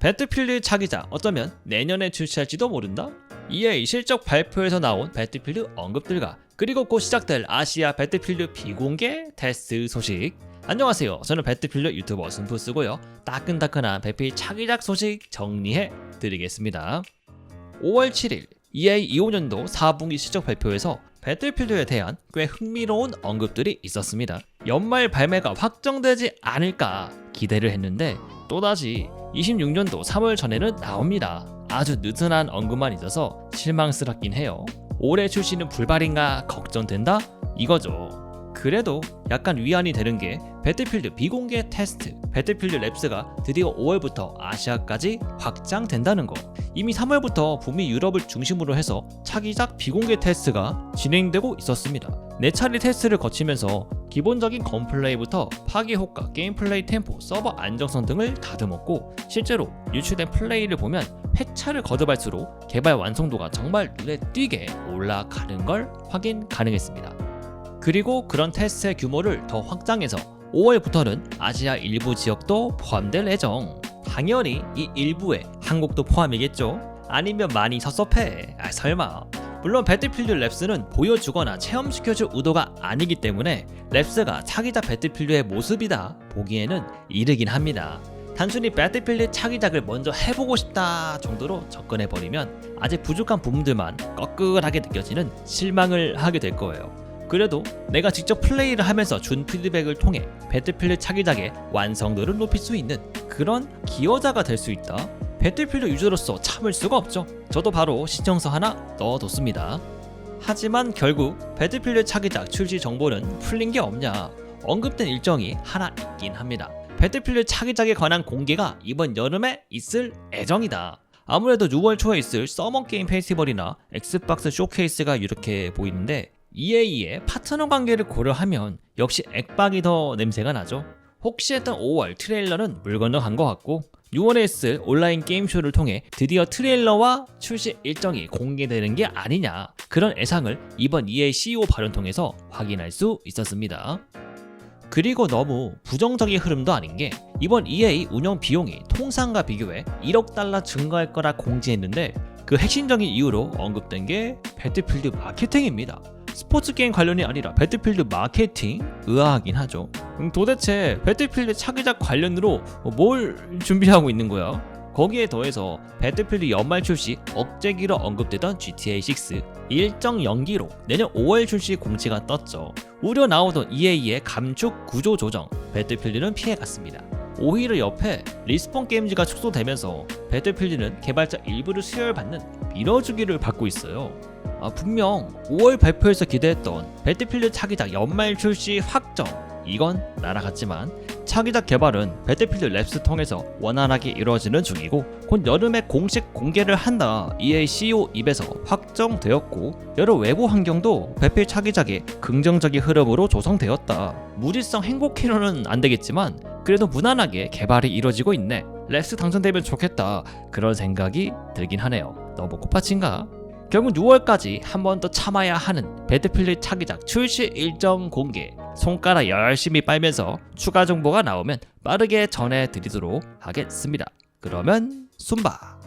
배틀필드 차기작 어쩌면 내년에 출시할지도 모른다? EA 실적 발표에서 나온 배틀필드 언급들과 그리고 곧 시작될 아시아 배틀필드 비공개 테스트 소식 안녕하세요 저는 배틀필드 유튜버 순푸스고요 따끈따끈한 배필 차기작 소식 정리해 드리겠습니다 5월 7일 EA 25년도 4분기 실적 발표에서 배틀필드에 대한 꽤 흥미로운 언급들이 있었습니다. 연말 발매가 확정되지 않을까 기대를 했는데 또다시 26년도 3월 전에는 나옵니다. 아주 느슨한 언급만 있어서 실망스럽긴 해요. 올해 출시는 불발인가 걱정된다? 이거죠. 그래도 약간 위안이 되는 게 배틀필드 비공개 테스트, 배틀필드 랩스가 드디어 5월부터 아시아까지 확장된다는 거. 이미 3월부터 북미 유럽을 중심으로 해서 차기작 비공개 테스트가 진행되고 있었습니다. 네 차례 테스트를 거치면서 기본적인 건플레이부터 파괴 효과, 게임 플레이 템포, 서버 안정성 등을 다듬었고 실제로 유출된 플레이를 보면 회차를 거듭할수록 개발 완성도가 정말 눈에 띄게 올라가는 걸 확인 가능했습니다. 그리고 그런 테스트의 규모를 더 확장해서 5월부터는 아시아 일부 지역도 포함될 예정. 당연히 이 일부에 한국도 포함이겠죠. 아니면 많이 섭섭해. 아 설마. 물론 배틀필드 랩스는 보여주거나 체험시켜줄 의도가 아니기 때문에 랩스가 차기작 배틀필드의 모습이다 보기에는 이르긴 합니다. 단순히 배틀필드 차기작을 먼저 해보고 싶다 정도로 접근해버리면 아직 부족한 부분들만 꺼끌하게 느껴지는 실망을 하게 될 거예요. 그래도 내가 직접 플레이를 하면서 준 피드백을 통해 배틀필드 차기작의 완성도를 높일 수 있는 그런 기여자가 될 수 있다. 배틀필드 유저로서 참을 수가 없죠. 저도 바로 신청서 하나 넣어뒀습니다. 하지만 결국 배틀필드 차기작 출시 정보는 풀린 게 없냐 언급된 일정이 하나 있긴 합니다. 배틀필드 차기작에 관한 공개가 이번 여름에 있을 예정이다. 아무래도 6월 초에 있을 서머 게임 페스티벌이나 엑스박스 쇼케이스가 이렇게 보이는데 EA의 파트너 관계를 고려하면 역시 액박이 더 냄새가 나죠. 혹시 했던 5월 트레일러는 물 건너간 것 같고 6월에 있을 온라인 게임쇼를 통해 드디어 트레일러와 출시 일정이 공개되는 게 아니냐 그런 예상을 이번 EA CEO 발언 통해서 확인할 수 있었습니다. 그리고 너무 부정적인 흐름도 아닌 게 이번 EA 운영 비용이 통상과 비교해 1억 달러 증가할 거라 공지했는데 그 핵심적인 이유로 언급된 게 배틀필드 마케팅입니다. 스포츠 게임 관련이 아니라 배틀필드 마케팅 의아하긴 하죠. 음, 도대체 배틀필드 차기작 관련으로 뭘 준비하고 있는 거야? 거기에 더해서 배틀필드 연말 출시 억제기로 언급되던 GTA6 일정 연기로 내년 5월 출시 공지가 떴죠. 우려 나오던 EA의 감축 구조 조정, 배틀필드는 피해갔습니다. 오히려 옆에 리스폰 게임즈가 축소되면서 배틀필드는 개발자 일부를 수혈받는 밀어주기를 받고 있어요. 아, 분명 5월 발표에서 기대했던 배틀필드 차기작 연말 출시 확정. 이건 날아갔지만 차기작 개발은 배틀필드 랩스 통해서 원활하게 이루어지는 중이고 곧 여름에 공식 공개를 한다. EA CEO 입에서 확정되었고 여러 외부 환경도 배필 차기작의 긍정적인 흐름으로 조성되었다. 무지성 행복회로는 안 되겠지만 그래도 무난하게 개발이 이루어지고 있네. 랩스 당선되면 좋겠다. 그런 생각이 들긴 하네요. 너무 꽃밭인가? 결국 6월까지 한 번 더 참아야 하는 배틀필드 차기작 출시 일정 공개 손가락 열심히 빨면서 추가 정보가 나오면 빠르게 전해드리도록 하겠습니다. 그러면 순바